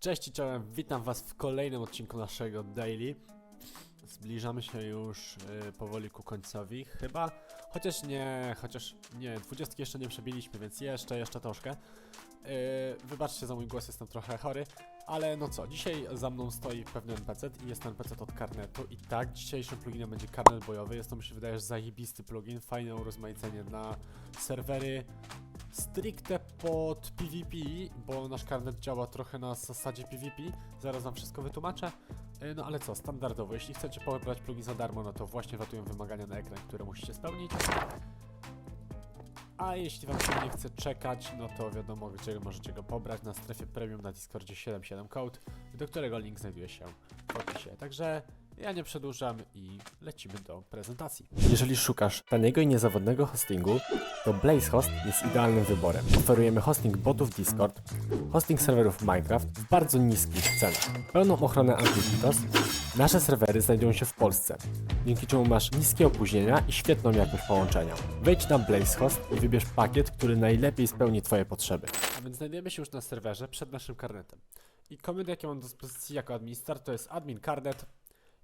Cześć i czołem, witam was w kolejnym odcinku naszego daily. Zbliżamy się już y, powoli ku końcowi, chyba. Chociaż nie, chociaż nie, 20 jeszcze nie przebiliśmy, więc jeszcze, jeszcze troszkę. Y, wybaczcie za mój głos, jestem trochę chory. Ale no co, dzisiaj za mną stoi pewny NPC i jest to NPC od Karnetu i tak, dzisiejszym pluginem będzie Karnet bojowy. Jest to mi się wydaje, że zajebisty plugin, fajne urozmaicenie na serwery stricte pod PvP, bo nasz karnet działa trochę na zasadzie PvP. Zaraz wam wszystko wytłumaczę. E, No ale co, standardowo, jeśli chcecie pobrać plugin za darmo, no to właśnie wlatują wymagania na ekran, które musicie spełnić. A jeśli wam się nie chce czekać, no to wiadomo, gdzie możecie go pobrać na strefie premium na Discordzie 77 Code, do którego link znajduje się w opisie. Także ja nie przedłużam i lecimy do prezentacji. Jeżeli szukasz taniego i niezawodnego hostingu, to Blazehost jest idealnym wyborem. Oferujemy hosting botów Discord, hosting serwerów Minecraft w bardzo niskich cenach. Pełną ochronę anti-DDoS. Nasze serwery znajdują się w Polsce, dzięki czemu masz niskie opóźnienia i świetną jakość połączenia. Wejdź na Blazehost i wybierz pakiet, który najlepiej spełni Twoje potrzeby. A więc znajdujemy się już na serwerze przed naszym karnetem. I komendy, jakie mam do dyspozycji jako administrator, to jest admin karnet,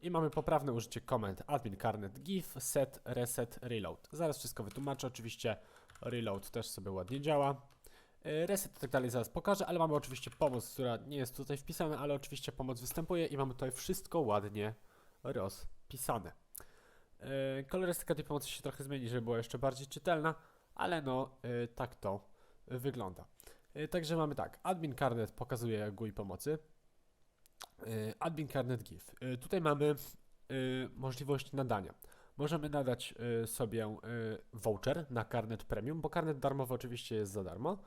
i mamy poprawne użycie komend admin carnet give, set, reset, reload. Zaraz wszystko wytłumaczę, oczywiście reload też sobie ładnie działa. Yy, Reset i tak dalej zaraz pokażę, ale mamy oczywiście pomoc, która nie jest tutaj wpisana, ale oczywiście pomoc występuje i mamy tutaj wszystko ładnie rozpisane. Yy, Kolorystyka tej pomocy się trochę zmieni, żeby była jeszcze bardziej czytelna, ale no yy, tak to wygląda. Także mamy tak, admin carnet pokazuje GUI pomocy, Admin Carnet Give. Y, Tutaj mamy y, możliwość nadania. Możemy nadać sobie voucher na karnet premium, bo karnet darmowy oczywiście jest za darmo.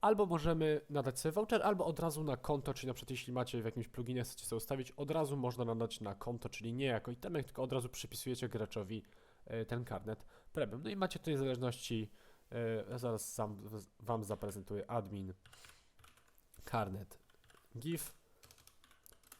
Albo możemy nadać sobie voucher, albo od razu na konto, czyli na przykład jeśli macie w jakimś pluginie, chcecie sobie ustawić, od razu można nadać na konto, czyli nie jako itemek, tylko od razu przypisujecie graczowi ten karnet premium. No i macie tutaj zależności, y, zaraz sam wam zaprezentuję admin karnet give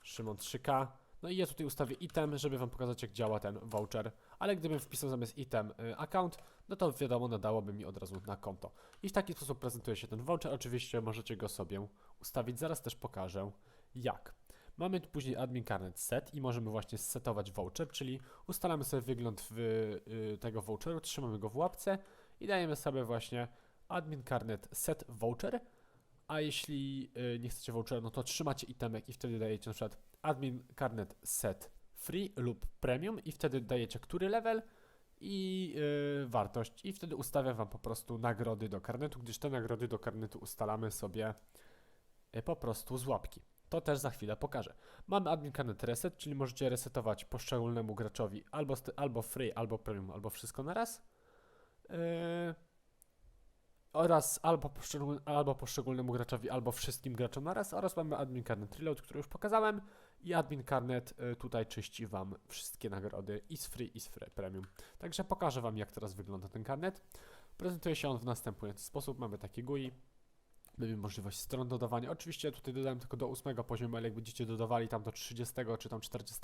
Szymon 3K. No i ja tutaj ustawię item, żeby wam pokazać jak działa ten voucher, ale gdybym wpisał zamiast item y, account, no to wiadomo nadałoby mi od razu na konto. I w taki sposób prezentuje się ten voucher, oczywiście możecie go sobie ustawić, zaraz też pokażę jak. Mamy tu później admin carnet set i możemy właśnie setować voucher, czyli ustalamy sobie wygląd w, y, tego voucheru, trzymamy go w łapce i dajemy sobie właśnie admin carnet set voucher, a jeśli y, nie chcecie vouchera, no to trzymacie itemek i wtedy dajecie na przykład admin carnet set free lub premium i wtedy dajecie który level i y, wartość i wtedy ustawia wam po prostu nagrody do karnetu, gdyż te nagrody do karnetu ustalamy sobie y, po prostu z łapki. To też za chwilę pokażę. Mamy admin carnet reset, czyli możecie resetować poszczególnemu graczowi albo, albo free, albo premium, albo wszystko na raz. Yy, oraz albo, albo poszczególnemu graczowi, albo wszystkim graczom naraz oraz mamy admin carnet reload, który już pokazałem i admin carnet y, tutaj czyści wam wszystkie nagrody i z free i z free premium. Także pokażę wam jak teraz wygląda ten karnet. Prezentuje się on w następujący sposób. Mamy takie GUI. Mamy możliwość stron dodawania. Oczywiście tutaj dodałem tylko do 8 poziomu, ale jak będziecie dodawali tam do 30 czy tam 40,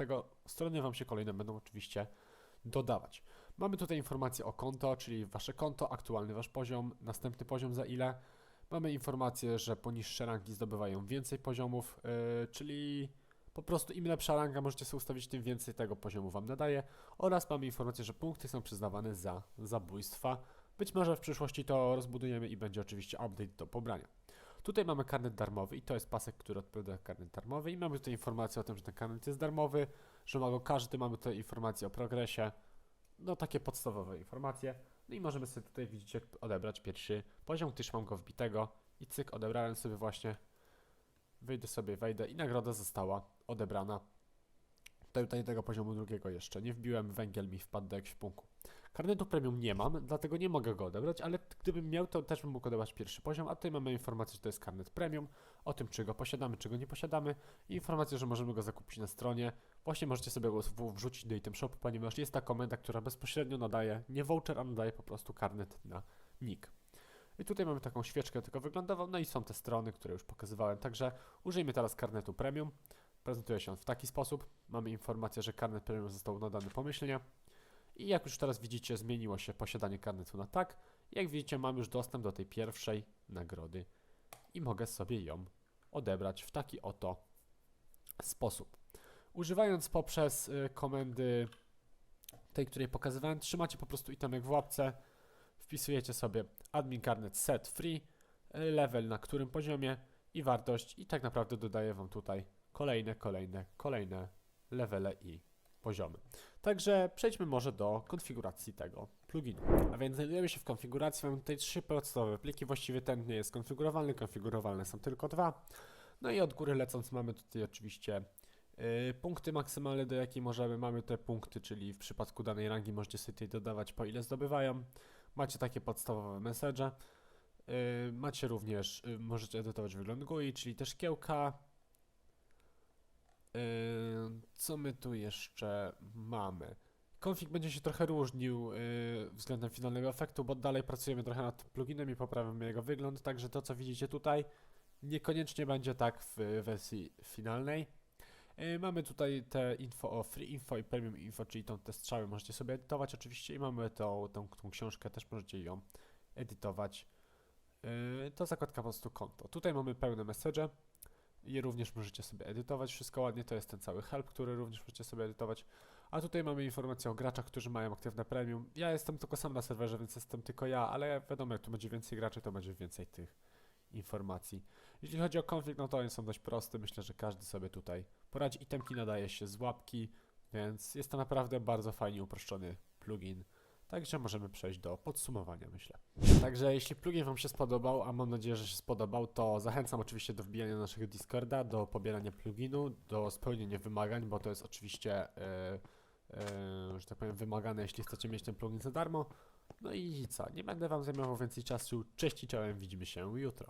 strony wam się kolejne będą oczywiście dodawać. Mamy tutaj informację o konto, czyli wasze konto, aktualny wasz poziom, następny poziom za ile. Mamy informację, że poniższe rangi zdobywają więcej poziomów, yy, czyli po prostu im lepsza ranga możecie sobie ustawić, tym więcej tego poziomu wam nadaje. Oraz mamy informację, że punkty są przyznawane za zabójstwa. Być może w przyszłości to rozbudujemy i będzie oczywiście update do pobrania. Tutaj mamy karnet darmowy i to jest pasek, który odpowiada karnet darmowy i mamy tutaj informację o tym, że ten karnet jest darmowy, że ma go każdy, mamy tutaj informację o progresie, no takie podstawowe informacje. No i możemy sobie tutaj, widzicie, odebrać pierwszy poziom, gdyż mam go wbitego i cyk, odebrałem sobie właśnie, wyjdę sobie, wejdę i nagroda została odebrana. Tutaj, tutaj tego poziomu drugiego jeszcze nie wbiłem, węgiel mi wpadł do ekwipunku. Karnetu premium nie mam, dlatego nie mogę go odebrać, ale gdybym miał, to też bym mógł odebrać pierwszy poziom, a tutaj mamy informację, że to jest karnet premium, o tym, czy go posiadamy, czy go nie posiadamy i informację, że możemy go zakupić na stronie. Właśnie możecie sobie go wrzucić do item shopu, ponieważ jest ta komenda, która bezpośrednio nadaje nie voucher, a nadaje po prostu karnet na nick. I tutaj mamy taką świeczkę tylko wyglądową, no i są te strony, które już pokazywałem, także użyjmy teraz karnetu premium. Prezentuje się on w taki sposób. Mamy informację, że karnet premium został nadany pomyślnie. I jak już teraz widzicie, zmieniło się posiadanie karnetu na tak. Jak widzicie, mam już dostęp do tej pierwszej nagrody i mogę sobie ją odebrać w taki oto sposób. Używając poprzez y, komendy tej, której pokazywałem, trzymacie po prostu itemek w łapce, wpisujecie sobie admin carnet set free, y, level na którym poziomie i wartość i tak naprawdę dodaje Wam tutaj kolejne, kolejne, kolejne levele i poziomy. Także przejdźmy może do konfiguracji tego pluginu. A więc znajdujemy się w konfiguracji, mamy tutaj trzy podstawowe pliki, właściwie ten nie jest konfigurowalny, konfigurowalne są tylko dwa. No i od góry lecąc mamy tutaj oczywiście punkty maksymalne, do jakiej możemy, mamy te punkty, czyli w przypadku danej rangi możecie sobie dodawać po ile zdobywają. Macie takie podstawowe message. Y, macie również, y, możecie edytować wygląd GUI, czyli też szkiełka. Y, co my tu jeszcze mamy? Config będzie się trochę różnił względem finalnego efektu, bo dalej pracujemy trochę nad pluginem i poprawiamy jego wygląd, także to co widzicie tutaj niekoniecznie będzie tak w wersji finalnej. Y, mamy tutaj te info o free info i premium info, czyli tą, te strzały możecie sobie edytować oczywiście i mamy tą, tą, tą książkę, też możecie ją edytować. Yy, to zakładka po prostu konto. Tutaj mamy pełne message i również możecie sobie edytować wszystko ładnie. To jest ten cały help, który również możecie sobie edytować. A tutaj mamy informację o graczach, którzy mają aktywne premium. Ja jestem tylko sam na serwerze, więc jestem tylko ja, ale wiadomo, jak tu będzie więcej graczy, to będzie więcej tych informacji. Jeśli chodzi o konfig, no to one są dość proste. Myślę, że każdy sobie tutaj poradzi. Itemki nadaje się z łapki, więc jest to naprawdę bardzo fajnie uproszczony plugin. Także możemy przejść do podsumowania, myślę. Także jeśli plugin Wam się spodobał, a mam nadzieję, że się spodobał, to zachęcam oczywiście do wbijania na naszego Discorda, do pobierania pluginu, do spełnienia wymagań, bo to jest oczywiście, e, e, że tak powiem, wymagane, jeśli chcecie mieć ten plugin za darmo. No i co, nie będę Wam zajmował więcej czasu. Cześć i czołem, widzimy się jutro.